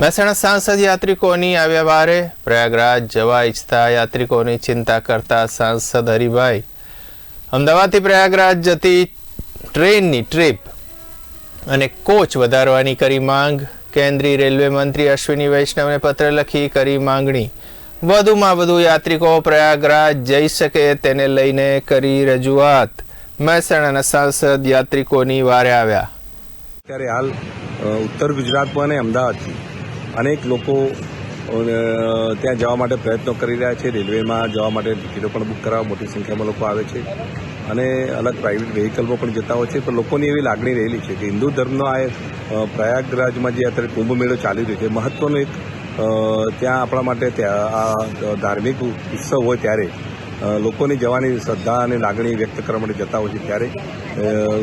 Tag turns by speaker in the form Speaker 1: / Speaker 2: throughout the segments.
Speaker 1: મહેસાણા સાંસદ યાત્રિકોની આવ્યા વારે પ્રયાગરાજ જવા ઈચ્છતા યાત્રિકોની ચિંતા કરતા સાંસદ હરિભાઈ, અમદાવાદથી પ્રયાગરાજ જતી ટ્રેનની ટ્રીપ અને કોચ વધારવાની કરી માંગ. કેન્દ્રીય રેલવે મંત્રી અશ્વિની વૈષ્ણવને પત્ર લખી કરી માંગણી. વધુમાં વધુ યાત્રિકો પ્રયાગરાજ જઈ શકે તેને લઈને કરી રજૂઆત. મહેસાણાના સાંસદ યાત્રિકોની વારે આવ્યા.
Speaker 2: ત્યારે હાલ ઉત્તર ગુજરાતમાં અને અમદાવાદથી. અનેક લોકો ત્યાં જવા માટે પ્રયત્નો કરી રહ્યા છે. રેલવેમાં જવા માટે ટિકિટો પણ બુક કરાવવા મોટી સંખ્યામાં લોકો આવે છે. અને અલગ પ્રાઇવેટ વેહિકલમાં પણ જતા હોય છે. પણ લોકોની એવી લાગણી રહેલી છે કે હિન્દુ ધર્મનો આ પ્રયાગરાજમાં જે અત્યારે કુંભ મેળો ચાલી રહ્યો છે મહત્વનો એક ત્યાં આપણા માટે ત્યાં આ ધાર્મિક ઉત્સવ હોય ત્યારે લોકોની જવાની શ્રદ્ધા અને લાગણી વ્યક્ત કરવા માટે જતા હોય છે ત્યારે.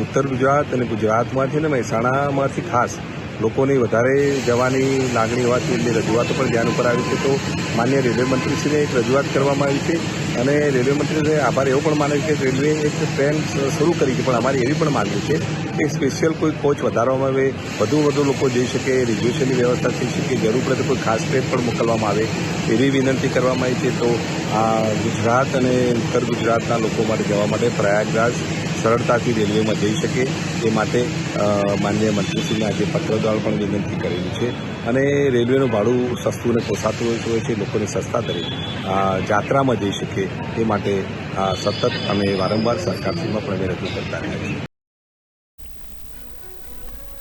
Speaker 2: ઉત્તર ગુજરાત અને ગુજરાતમાંથી ને મહેસાણામાંથી ખાસ લોકોની વધારે જવાની લાગણી હોવાથી એમની રજૂઆતો પણ ધ્યાન ઉપર આવી છે. તો માન્ય રેલવે મંત્રીશ્રીને એક રજૂઆત કરવામાં આવી છે અને રેલવે મંત્રીને આભાર એવો પણ માને છે કે રેલવે એક ટ્રેન શરૂ કરી છે, પણ અમારી એવી પણ માંગણી છે કે સ્પેશિયલ કોઈ કોચ વધારવામાં આવે, વધુ વધુ લોકો જઈ શકે, રિઝર્વેશનની વ્યવસ્થા થઈ શકે, જરૂર પડે તો કોઈ ખાસ ટ્રેન પણ મોકલવામાં આવે એવી વિનંતી કરવામાં આવી છે. તો આ ગુજરાત અને ઉત્તર ગુજરાતના લોકો માટે જવા માટે પ્રયાગરાજ સરળતાથી રેલવેમાં જઈ શકે. એ માટે માનનીય મંત્રીશ્રીને આજે પત્ર દ્વારા પણ વિનંતી કરેલી છે. અને રેલવેનું ભાડું સસ્તું અને પોસાતું હોય છે લોકોને સસ્તા દરે. જાત્રામાં જઈ શકે એ માટે સતત અમે વારંવાર સરકારશ્રીમાં પણ રજૂ કરતા રહ્યા છીએ.